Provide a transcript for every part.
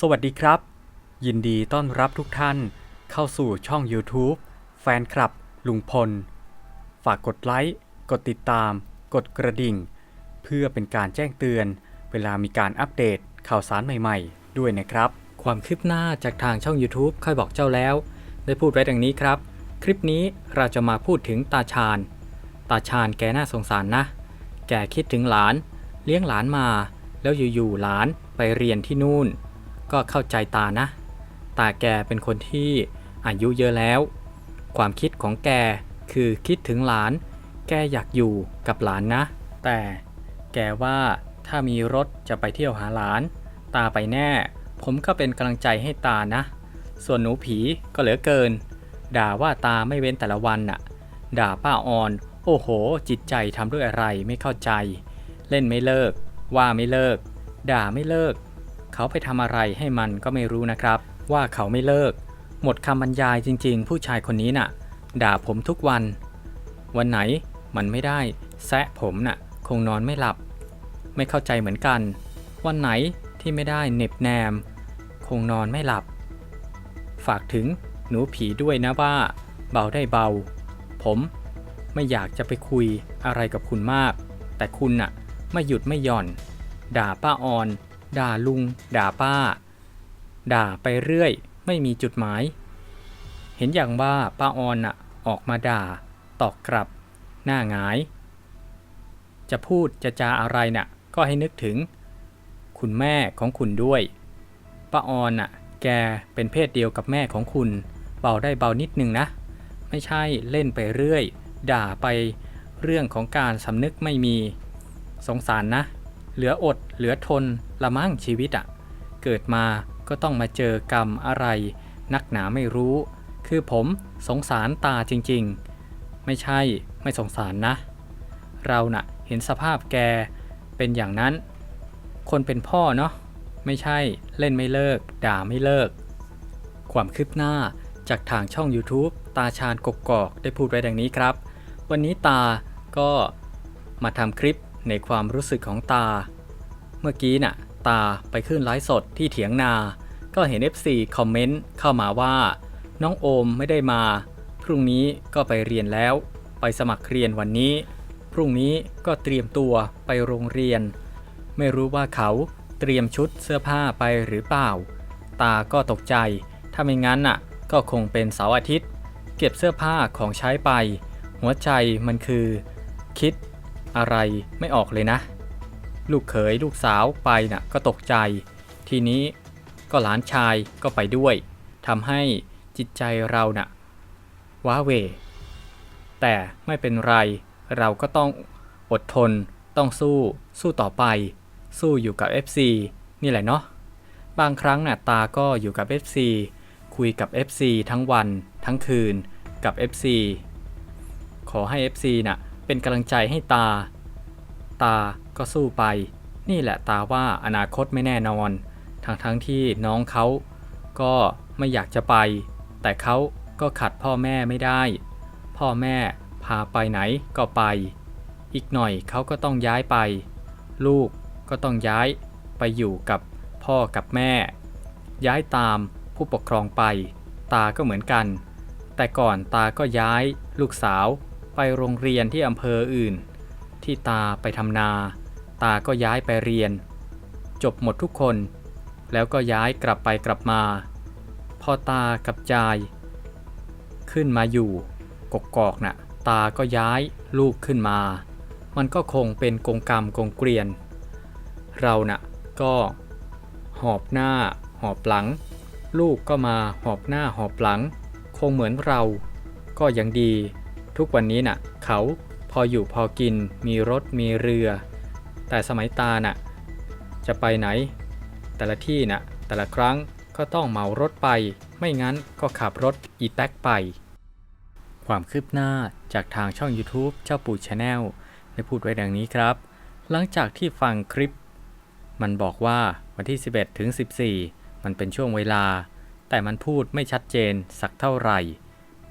สวัสดีครับ ยินดีต้อนรับทุกท่านเข้าสู่ช่อง YouTube แฟนคลับ ลุงพล ฝากกดไลค์ กดติดตาม กดกระดิ่ง เพื่อเป็นการแจ้งเตือน เวลามีการอัปเดตข่าวสารใหม่ๆ ด้วยนะครับ ความคืบหน้าจากทางช่อง YouTube ค่อยบอกเจ้าแล้ว ได้พูดไว้ดังนี้ครับ คลิปนี้เราจะมาพูดถึงตาชาญ ตาชาญแกน่าสงสารนะ แกคิดถึงหลาน เลี้ยงหลานมา แล้วอยู่ๆหลานไปเรียนที่นู่น ก็เข้าใจตานะ ตาแกเป็นคนที่อายุเยอะแล้ว ความคิดของแกคือคิดถึงหลาน แกอยากอยู่กับหลานนะ แต่แกว่าถ้ามีรถจะไปเที่ยวหาหลาน ตาไปแน่ ผมก็เป็นกำลังใจให้ตานะ ส่วนหนูผีก็เหลือเกิน ด่าว่าตาไม่เว้นแต่ละวันน่ะ ด่าป้าออน โอ้โห จิตใจทำด้วยอะไรไม่เข้าใจ เล่นไม่เลิก ว่าไม่เลิก ด่าไม่เลิก เขาไปทำอะไรให้มันก็ไม่รู้นะครับ ว่าเขาไม่เลิก หมดคำบรรยายจริง ๆ ผู้ชายคนนี้น่ะ ด่าผมทุกวัน วันไหนมันไม่ได้แซะผมน่ะ คงนอนไม่หลับ ไม่เข้าใจเหมือนกัน วันไหนที่ไม่ได้เหน็บแนม คงนอนไม่หลับ ฝากถึงหนูผีด้วยนะว่า เบาได้เบา ผมไม่อยากจะไปคุยอะไรกับคุณมาก แต่คุณน่ะไม่หยุดไม่หย่อน ด่าป้าออน ด่าลุง ด่าป้า ด่าไปเรื่อย ไม่มีจุดหมาย เห็นอย่างว่าป้าออนน่ะออกมาด่า ตอกกลับ หน้าหงาย จะพูดจะจาอะไรน่ะ ก็ให้นึกถึง คุณแม่ของคุณด้วย ป้าออนน่ะ แกเป็นเพศเดียวกับแม่ของคุณ เบาได้เบานิดนึงนะ ไม่ใช่เล่นไปเรื่อย ด่าไปเรื่องของการสำนึกไม่มี สงสารนะ เหลืออด เหลือทน ละมั่งชีวิตอะ่ะเกิดมาก็ต้องมาเจอกรรมอะไร นักหนาไม่รู้ คือผมสงสารตาจริงๆ ไม่ใช่ไม่สงสารนะ เราน่ะเห็นสภาพแกเป็นอย่างนั้น คนเป็นพ่อเนาะไม่ใช่เล่นไม่เลิก ด่าไม่เลิก ความคืบหน้าจากทางช่อง YouTube ตาชาญกกอกได้พูดไว้ดังนี้ครับ วันนี้ตาก็มาทำคลิปในความรู้สึกของตา เมื่อกี้น่ะ ตาไปขึ้นไลฟ์สดที่เถียงนา ก็เห็น FC คอมเมนต์เข้ามาว่า น้องโอมไม่ได้มา พรุ่งนี้ก็ไปเรียนแล้ว ไปสมัครเรียนวันนี้ พรุ่งนี้ก็เตรียมตัวไปโรงเรียน ไม่รู้ว่าเขาเตรียมชุดเสื้อผ้าไปหรือเปล่า ตาก็ตกใจ ถ้าไม่งั้นน่ะ ก็คงเป็นเสาร์อาทิตย์ เก็บเสื้อผ้าของใช้ไป หัวใจมันคือ คิดอะไรไม่ออกเลยนะ ลูกเขยลูกสาวไปน่ะก็ตกใจ ทีนี้ก็หลานชายก็ไปด้วยทำให้จิตใจเราน่ะว้าเว แต่ไม่เป็นไร เราก็ต้องอดทน ต้องสู้ สู้ต่อไป สู้อยู่กับ FC นี่แหละเนาะ บางครั้งน่ะตาก็อยู่กับ FC คุยกับ FC ทั้งวันทั้งคืนกับ FC ขอให้ FC น่ะเป็นกำลังใจให้ตา ตา ก็สู้ไป นี่แหละตาว่าอนาคตไม่แน่นอน ทั้งทั้งที่น้องเขาก็ไม่อยากจะไป แต่เขาก็ขัดพ่อแม่ไม่ได้ พ่อแม่พาไปไหนก็ไป อีกหน่อยเขาก็ต้องย้ายไป ลูกก็ต้องย้ายไปอยู่กับพ่อกับแม่ ย้ายตามผู้ปกครองไป ตาก็เหมือนกัน แต่ก่อนตาก็ย้ายลูกสาวไปโรงเรียนที่อำเภออื่น ที่ตาไปทำนา ตาก็ย้ายไปเรียน จบหมดทุกคน แล้วก็ย้ายกลับไปกลับมาพอตากับยาย ขึ้นมาอยู่ กกอกน่ะ ตาก็ย้ายลูกขึ้นมา มันก็คงเป็นกงกรรมกงเกลียน เราน่ะก็หอบหน้าหอบหลัง ลูกก็มาหอบหน้าหอบหลัง คงเหมือนเรา ก็ยังดี ทุกวันนี้น่ะ เขาพออยู่พอกินมีรถมีเรือ แต่สมัยตาน่ะจะไปไหน แต่ละที่น่ะแต่ละครั้งก็ต้องเหมารถไป ไม่งั้นก็ขับรถอีแท็กไป ความคืบหน้าจากทางช่อง YouTube เจ้าปู่ชาแนลได้พูดไว้ดังนี้ครับ หลังจากที่ฟังคลิป มันบอกว่าวันที่ 11 ถึง 14 มันเป็นช่วงเวลา แต่มันพูดไม่ชัดเจนสักเท่าไหร่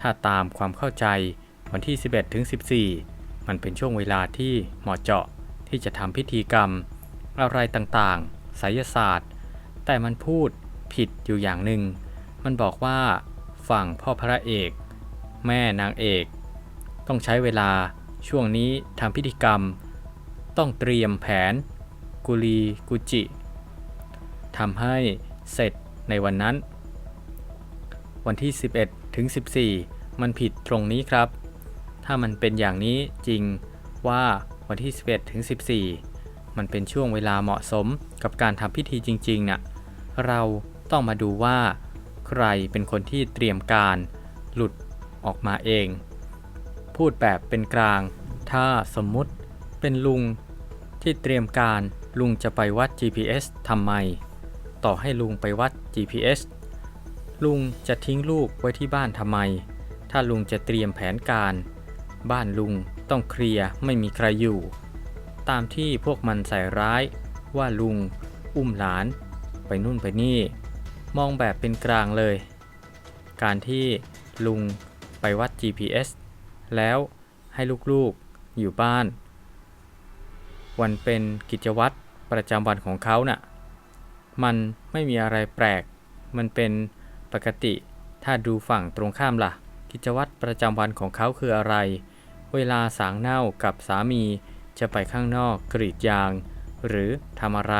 ถ้าตามความเข้าใจวันที่ 11 ถึง 14 มันเป็นช่วงเวลาที่เหมาะเจาะ ที่จะทำพิธีกรรม อะไรต่างๆไสยศาสตร์ แต่มันพูดผิดอยู่อย่างหนึ่ง มันบอกว่าฝั่งพ่อพระเอก แม่นางเอก ต้องใช้เวลาช่วงนี้ทำพิธีกรรม ต้องเตรียมแผน กุลีกุจิทำให้เสร็จในวันนั้น วันที่ 11 ถึง 14 มันผิดตรงนี้ครับ ถ้ามันเป็นอย่างนี้จริงว่า วันที่ 11ถึง14 มันเป็นช่วงเวลาเหมาะสมกับการทำพิธีจริงๆน่ะเราต้องมาดูว่า ใครเป็นคนที่เตรียมการหลุดออกมาเอง พูดแบบเป็นกลาง ถ้าสมมุติเป็นลุงที่เตรียมการลุงจะไปวัด GPS ทำไม ต่อให้ลุงไปวัด GPS ลุงจะทิ้งลูกไว้ที่บ้านทำไม ถ้าลุงจะเตรียมแผนการ บ้านลุงต้องเคลียร์ไม่มีใครอยู่ ตามที่พวกมันใส่ร้ายว่าลุง อุ้มหลาน ไปนู่นไปนี่ มองแบบเป็นกลางเลย การที่ลุงไปวัด GPS แล้วให้ลูกๆอยู่บ้าน วันเป็นกิจวัตรประจำวันของเขาน่ะ มันไม่มีอะไรแปลก มันเป็นปกติ ถ้าดูฝั่งตรงข้ามล่ะ กิจวัตรประจำวันของเขาคืออะไร เวลาสางเน่ากับสามีจะไปข้างนอกกรีดยาง หรือทำอะไร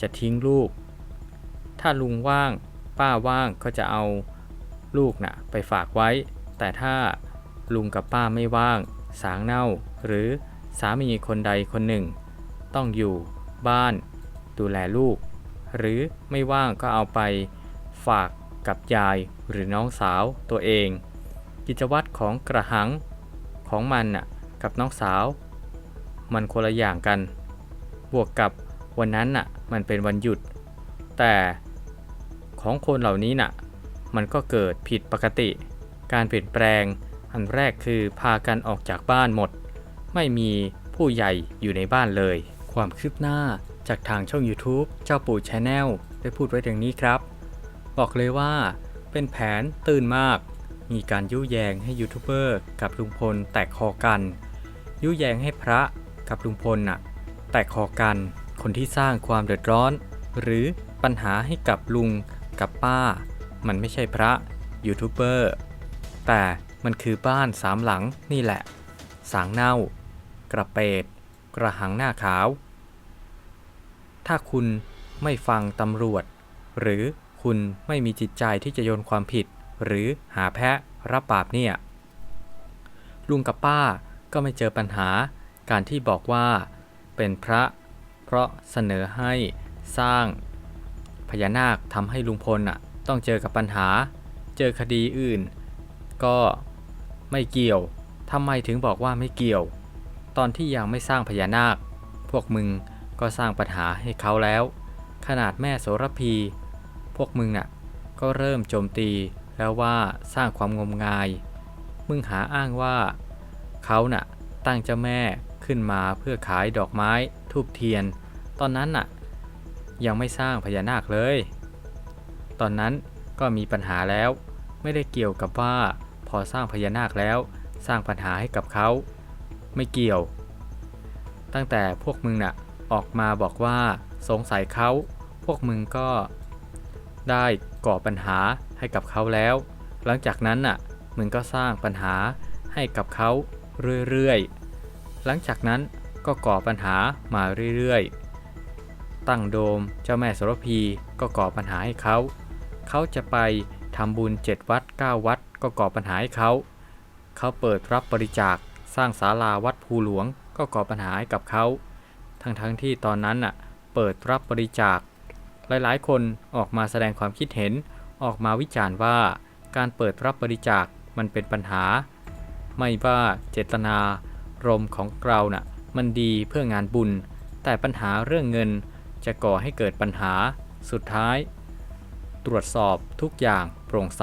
จะทิ้งลูก ถ้าลุงว่างป้าว่างก็จะเอาลูกน่ะไปฝากไว้ แต่ถ้าลุงกับป้าไม่ว่าง สางเน่า หรือสามีคนใดคนหนึ่ง ต้องอยู่บ้าน ดูแลลูก หรือไม่ว่างก็เอาไปฝากกับยายหรือน้องสาวตัวเอง กิจวัตรของกระหัง ของมันน่ะกับน้องสาว มันคนละอย่างกัน บวกกับวันนั้นน่ะมันเป็นวันหยุด แต่ของคนเหล่านี้น่ะ มันก็เกิดผิดปกติ การเปลี่ยนแปลงอันแรกคือพากันออกจากบ้านหมด ไม่มีผู้ใหญ่อยู่ในบ้านเลย ความคืบหน้าจากทางช่อง YouTube เจ้าปู่ชาแนลได้พูดไว้ดังนี้ครับ บอกเลยว่าเป็นแผนตื่นมาก มีการยุแยงให้ยูทูบเบอร์กับลุงพลแตกคอกัน ยุแยงให้พระกับลุงพลน่ะแตกคอกัน คนที่สร้างความเดือดร้อน หรือปัญหาให้กับลุงกับป้า มันไม่ใช่พระยูทูบเบอร์แต่มันคือบ้านสามหลังนี่แหละ สางเน่า กระเปด กระหังหน้าขาว ถ้าคุณไม่ฟังตำรวจ หรือคุณไม่มีจิตใจที่จะโยนความผิด หรือหาแพะรับบาปเนี่ย ลุงกับป้าก็ไม่เจอปัญหาการที่บอกว่าเป็นพระ เพราะเสนอให้สร้างพญานาคทำให้ลุงพลอะต้องเจอกับปัญหา เจอคดีอื่น ก็ไม่เกี่ยวทำไมถึงบอกว่าไม่เกี่ยว ตอนที่ยังไม่สร้างพญานาค พวกมึงก็สร้างปัญหาให้เขาแล้ว ขนาดแม่โสระพี พวกมึงน่ะก็เริ่มโจมตี แล้วว่าสร้างความงมงาย มึงหาอ้างว่า เขาน่ะตั้งเจ้าแม่ขึ้นมาเพื่อขายดอกไม้ทูบเทียน ตอนนั้นน่ะ ยังไม่สร้างพญานาคเลย ตอนนั้นก็มีปัญหาแล้ว ไม่ได้เกี่ยวกับว่าพอสร้างพญานาคแล้วสร้างปัญหาให้กับเขา ไม่เกี่ยว ตั้งแต่พวกมึงน่ะออกมาบอกว่าสงสัยเขา พวกมึงก็ได้ก่อปัญหา ให้กับเขาแล้ว หลังจากนั้นน่ะมึงก็สร้างปัญหาให้กับเขาเรื่อยๆ หลังจากนั้นก็ก่อปัญหามาเรื่อยๆ ตั้งโดมเจ้าแม่โสระพีก็ก่อปัญหาให้เขา เขาจะไปทำบุญ 7 วัด 9 วัด ก็ก่อปัญหาให้เขา เขาเปิดรับบริจาคสร้างศาลาวัดภูหลวง ก็ก่อปัญหาให้กับเขา ทั้งๆทที่ตอนนั้นน่ะเปิดรับบริจาค หลายๆ คนออกมาแสดงความคิดเห็น ออกมาวิจารณ์ว่าการเปิดรับบริจาคมันเป็นปัญหา ไม่ว่าเจตนารมของเราน่ะมันดีเพื่องานบุญ แต่ปัญหาเรื่องเงินจะก่อให้เกิดปัญหาสุดท้าย ตรวจสอบทุกอย่างโปร่งใส